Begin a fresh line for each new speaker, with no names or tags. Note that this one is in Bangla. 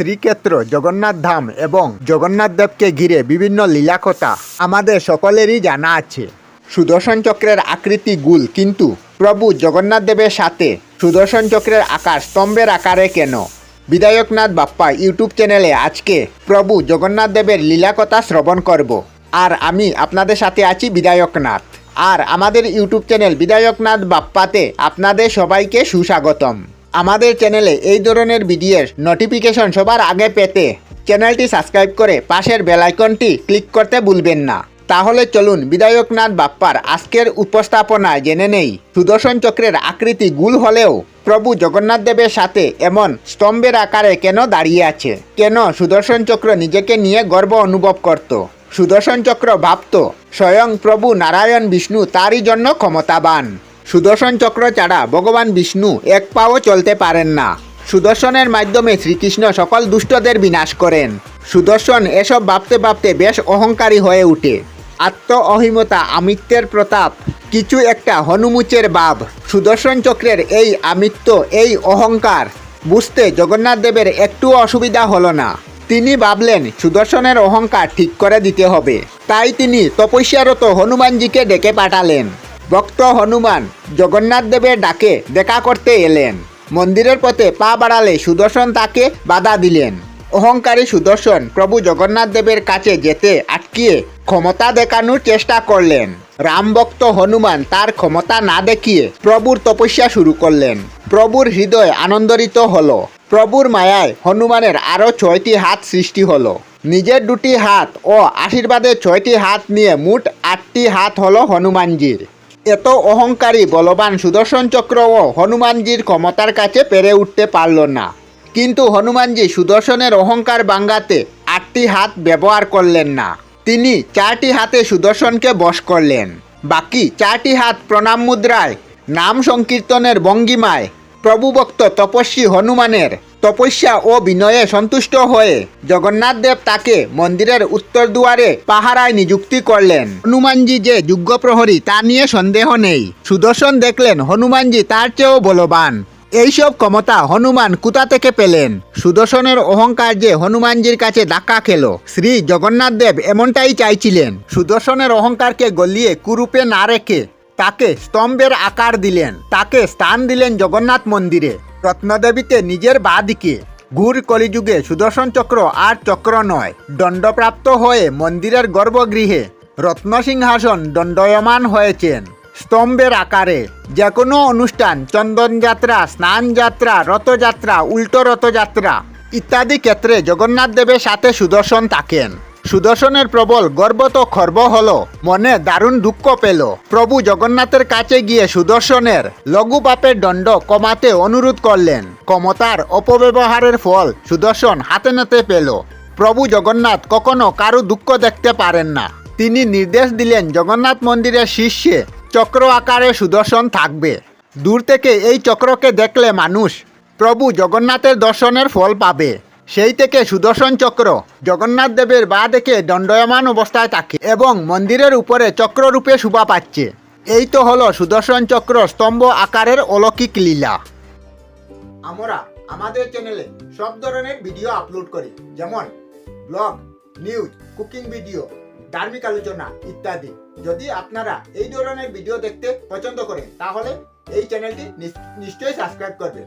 শ্রীক্ষেত্র, জগন্নাথ ধাম এবং জগন্নাথ দেবকে ঘিরে বিভিন্ন লীলাকথা আমাদের সকলেরই জানা আছে। সুদর্শন চক্রের আকৃতি গুল, কিন্তু প্রভু জগন্নাথ দেবের সাথে সুদর্শন চক্রের আকার স্তম্ভের আকারে কেন? বিধায়কনাথ বাপ্পা ইউটিউব চ্যানেলে আজকে প্রভু জগন্নাথ দেবের লীলাকথা শ্রবণ করব। আর আমি আপনাদের সাথে আছি বিধায়কনাথ। আর আমাদের ইউটিউব চ্যানেল বিধায়কনাথ বাপ্পাতে আপনাদের সবাইকে সুস্বাগতম। আমাদের চ্যানেলে এই ধরনের ভিডিওর নোটিফিকেশন সবার আগে পেতে চ্যানেলটি সাবস্ক্রাইব করে পাশের বেল আইকনটি ক্লিক করতে ভুলবেন না। তাহলে চলুন বিধায়কনাথ বাপ্পার আজকের উপস্থাপনায় জেনে নেই। সুদর্শন চক্রের আকৃতি গুল হলেও প্রভু জগন্নাথ দেবের সাথে এমন স্তম্ভের আকারে কেন দাঁড়িয়ে আছে? কেন সুদর্শন চক্র নিজেকে নিয়ে গর্ব অনুভব করত? সুদর্শন চক্র ভাবত, স্বয়ং প্রভু নারায়ণ বিষ্ণু তারই জন্য ক্ষমতাবান। সুদর্শন চক্র ছাড়া ভগবান বিষ্ণু এক পাও চলতে পারেন না। সুদর্শনের মাধ্যমে শ্রীকৃষ্ণ সকল দুষ্টদের বিনাশ করেন। সুদর্শন এসব ভাবতে ভাবতে বেশ অহংকারী হয়ে ওঠে আত্ম অহিমতা আমিত্বের প্রতাপ, কিছু একটা হনুমুচের ভাব। সুদর্শন চক্রের এই আমিত্ব, এই অহংকার বুঝতে জগন্নাথ দেবের একটু অসুবিধা হলো না। তিনি ভাবলেন, সুদর্শনের অহংকার ঠিক করে দিতে হবে। তাই তিনি তপস্যারত হনুমানজিকে ডেকে পাঠালেন। ভক্ত হনুমান জগন্নাথ দেবের ডাকে দেখা করতে এলেন। মন্দিরের পথে পা বাড়ালে সুদর্শন তাকে বাধা দিলেন। অহংকারী সুদর্শন প্রভু জগন্নাথ দেবের কাছে যেতে আটকিয়ে ক্ষমতা দেখানোর চেষ্টা করলেন। রামভক্ত হনুমান তার ক্ষমতা না দেখিয়ে প্রভুর তপস্যা শুরু করলেন। প্রভুর হৃদয় আনন্দরিত হলো। প্রভুর মায়ায় হনুমানের আরও ছয়টি হাত সৃষ্টি হলো। নিজের দুটি হাত ও আশীর্বাদের ছয়টি হাত নিয়ে মোট আটটি হাত হলো হনুমানজির। এত অহংকারী বলবান সুদর্শন চক্রও হনুমানজির ক্ষমতার কাছে পেরে উঠতে পারল না। কিন্তু হনুমানজি সুদর্শনের অহংকার বাঙ্গাতে আটটি হাত ব্যবহার করলেন না। তিনি চারটি হাতে সুদর্শনকে বশ করলেন। বাকি চারটি হাত প্রণাম মুদ্রায়, নাম সংকীর্তনের ভঙ্গিমায় প্রভুভক্ত তপস্বী হনুমানের তপস্যা ও বিনয়ে সন্তুষ্ট হয়ে জগন্নাথ দেব তাকে মন্দিরের উত্তর দুয়ারে পাহারায় নিযুক্তি করলেন। হনুমানজি যে যোগ্য প্রহরী, তা নিয়ে সন্দেহ নেই। সুদর্শন দেখলেন হনুমানজি তার চেয়েও বলবান। এইসব ক্ষমতা হনুমান কোথা থেকে পেলেন। সুদর্শনের অহংকার যে হনুমানজির কাছে ধাক্কা খেল। শ্রী জগন্নাথ দেব এমনটাই চাইছিলেন। সুদর্শনের অহংকারকে গলিয়ে কুরূপে না রেখে তাকে স্তম্ভের আকার দিলেন। তাকে স্থান দিলেন জগন্নাথ মন্দিরে। রত্নদেবীতে নিজের বা দিকে। ঘুর কলিযুগে সুদর্শন চক্র আর চক্র নয়, দণ্ডপ্রাপ্ত হয়ে মন্দিরের গর্ভগৃহে রত্নসিংহাসন দণ্ডয়মান হয়েছেন। স্তম্ভের আকারে যে কোনো অনুষ্ঠান চন্দনযাত্রা স্নানযাত্রা রথযাত্রা উল্টো রথযাত্রা ইত্যাদি ক্ষেত্রে জগন্নাথ দেবের সাথে সুদর্শন থাকেন। সুদর্শনের প্রবল গর্ব তো খর্ব হল, মনে দারুণ দুঃখ পেল। প্রভু জগন্নাথের কাছে গিয়ে সুদর্শনের লঘু পাপের দণ্ড কমাতে অনুরোধ করলেন। ক্ষমতার অপব্যবহারের ফল সুদর্শন হাতে নাতে পেল। প্রভু জগন্নাথ কখনো কারও দুঃখ দেখতে পারেন না। তিনি নির্দেশ দিলেন জগন্নাথ মন্দিরের শীর্ষে চক্র আকারে সুদর্শন থাকবে। দূর থেকে এই চক্রকে দেখলে মানুষ প্রভু জগন্নাথের দর্শনের ফল পাবে। সেই থেকে সুদর্শন চক্র জগন্নাথ দেবের বা দেখে দণ্ডয়মান অবস্থায় থাকে এবং মন্দিরের উপরে চক্ররূপে শোভা পাচ্ছে। এই তো হলো সুদর্শন চক্র স্তম্ভ আকারের অলৌকিক লীলা। আমরা আমাদের চ্যানেলে সব ধরনের ভিডিও আপলোড করি, যেমন ব্লগ নিউজ কুকিং ভিডিও ধার্মিক আলোচনা ইত্যাদি। যদি আপনারা এই ধরনের ভিডিও দেখতে পছন্দ করেন, তাহলে এই চ্যানেলটি নিশ্চয়ই সাবস্ক্রাইব করবেন।